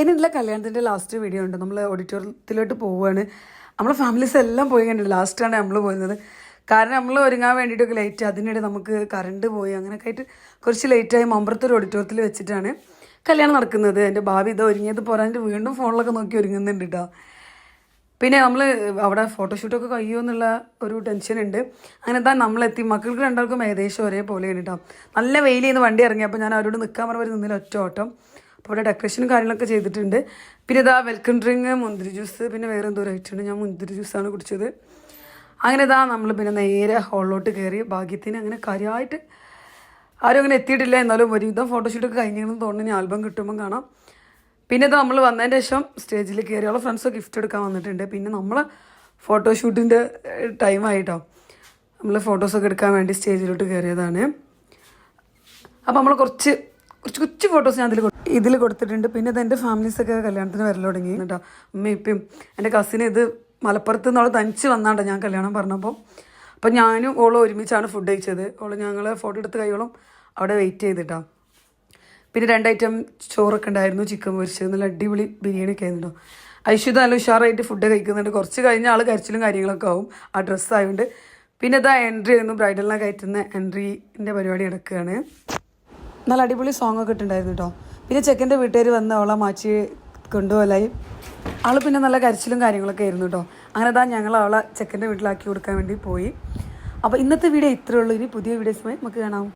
ഇനിയുള്ള കല്യാണത്തിന്റെ last video ഉണ്ട്. നമ്മൾ ഓഡിറ്റോറിയത്തിലോട്ട് പോവുകയാണ് നമ്മളെ ഫാമിലീസ് എല്ലാം പോയി കണ്ടിട്ട് ലാസ്റ്റാണ് നമ്മൾ പോയിരുന്നത്. കാരണം നമ്മൾ ഒരുങ്ങാൻ വേണ്ടിയിട്ടൊക്കെ ലേറ്റ് അതിനിടെ നമുക്ക് കറണ്ട് പോയി. അങ്ങനെയൊക്കെ ആയിട്ട് കുറച്ച് ലേറ്റായി മമ്പറത്തൊരു ഓഡിറ്റോറിയത്തിൽ വെച്ചിട്ടാണ് കല്യാണം നടക്കുന്നത്. എന്റെ ഭാവി ഇത് ഒരുങ്ങിയത് പോരാണ്ട് വീണ്ടും ഫോണിലൊക്കെ നോക്കി ഒരുങ്ങുന്നുണ്ട് കേട്ടോ പിന്നെ നമ്മൾ അവിടെ ഫോട്ടോഷൂട്ടൊക്കെ കഴിയുമോ എന്നുള്ള ഒരു ടെൻഷൻ ഉണ്ട്. അങ്ങനെ എന്താ നമ്മളെത്തി. മക്കൾക്ക് രണ്ടാൾക്കും ഏകദേശം ഒരേപോലെയാണ് കേട്ടോ നല്ല വെയിലിൽ നിന്ന് വണ്ടി ഇറങ്ങി. അപ്പോൾ ഞാൻ അവരോട് നിൽക്കാൻ പറഞ്ഞവർ നിന്നില്ല ഒറ്റ ഓട്ടം. അപ്പോൾ ഇവിടെ ഡെക്കറേഷനും കാര്യങ്ങളൊക്കെ ചെയ്തിട്ടുണ്ട്. പിന്നെ ഇതാ വെൽക്കം ഡ്രിങ്ക് മുന്തിരി ജ്യൂസ് പിന്നെ വേറെ എന്തോ ആയിട്ടുണ്ട് ഞാൻ മുന്തിരി ജ്യൂസാണ് കുടിച്ചത്. അങ്ങനെ ഇതാ നമ്മൾ പിന്നെ നേരെ ഹോളിലോട്ട് കയറി ഭാഗ്യത്തിന് അങ്ങനെ കാര്യമായിട്ട് ആരും അങ്ങനെ എത്തിയിട്ടില്ല. എന്നാലും ഒരുവിധം ഫോട്ടോഷൂട്ടൊക്കെ കഴിഞ്ഞെന്ന് തോന്നുന്നു. ഇനി ആൽബം കിട്ടുമ്പം കാണാം. പിന്നെ ഇത് നമ്മൾ വന്നതിന് ശേഷം സ്റ്റേജിൽ കയറിയുള്ള ഫ്രണ്ട്സ് ഗിഫ്റ്റ് എടുക്കാൻ വന്നിട്ടുണ്ട്. പിന്നെ നമ്മൾ ഫോട്ടോഷൂട്ടിന്റെ ടൈമായിട്ടോ നമ്മൾ ഫോട്ടോസൊക്കെ എടുക്കാൻ വേണ്ടി സ്റ്റേജിലോട്ട് കയറിയതാണ് അപ്പോൾ നമ്മൾ കുറച്ച് കുറച്ച് കൊച്ചു ഫോട്ടോസ് ഞാൻ ഇതിൽ ഇതിൽ കൊടുത്തിട്ടുണ്ട്. പിന്നെ ഇത് എന്റെ ഫാമിലീസൊക്കെ കല്യാണത്തിന് വരൽ തുടങ്ങി. കേട്ടോ അമ്മയും ഇപ്പം എന്റെ കസിന് ഇത് മലപ്പുറത്ത് നിന്നോളം അവൾ തനിച്ച് വന്നാണ്ടോ ഞാൻ കല്യാണം പറഞ്ഞപ്പോൾ അപ്പം ഞാനും ഓളും ഒരുമിച്ചാണ് ഫുഡ് കഴിച്ചത്. ഓൾ ഞങ്ങൾ ഫോട്ടോ എടുത്ത് കൈകളും അവിടെ വെയിറ്റ് ചെയ്തിട്ടാ. പിന്നെ രണ്ട് ഐറ്റം ചോറൊക്കെ ഉണ്ടായിരുന്നു ചിക്കൻ പൊരിച്ചത് നല്ല അടിപൊളി ബിരിയാണി ഒക്കെ ആയിരുന്നു ഐശ്വര്യ നല്ല ഉഷാറായിട്ട് ഫുഡ് കഴിക്കുന്നുണ്ട്. കുറച്ച് കഴിഞ്ഞ ആൾ കരച്ചിലും കാര്യങ്ങളൊക്കെ ആവും. ആ ഡ്രസ്സായതുകൊണ്ട് പിന്നെ ഇതാ എൻട്രി ആയിരുന്നു. ബ്രൈഡലിനെ കയറ്റുന്ന എൻട്രീന്റെ പരിപാടി നടക്കുകയാണ് നല്ല അടിപൊളി സോങ് ഒക്കെ ഇട്ടുണ്ടായിരുന്നു കേട്ടോ പിന്നെ ചെക്കന്റെ വീട്ടുകാർ വന്ന് അവളെ മാച്ചി കൊണ്ടുപോലായി ആൾ പിന്നെ നല്ല കരച്ചിലും കാര്യങ്ങളൊക്കെ ആയിരുന്നു കേട്ടോ അങ്ങനെ അതാ ഞങ്ങൾ അവളെ ചെക്കന്റെ വീട്ടിലാക്കി കൊടുക്കാൻ വേണ്ടി പോയി. അപ്പോൾ ഇന്നത്തെ വീഡിയോ ഇത്രയേ ഉള്ളൂ. ഇനി പുതിയ വീഡിയോസുമായി നമുക്ക് കാണാം.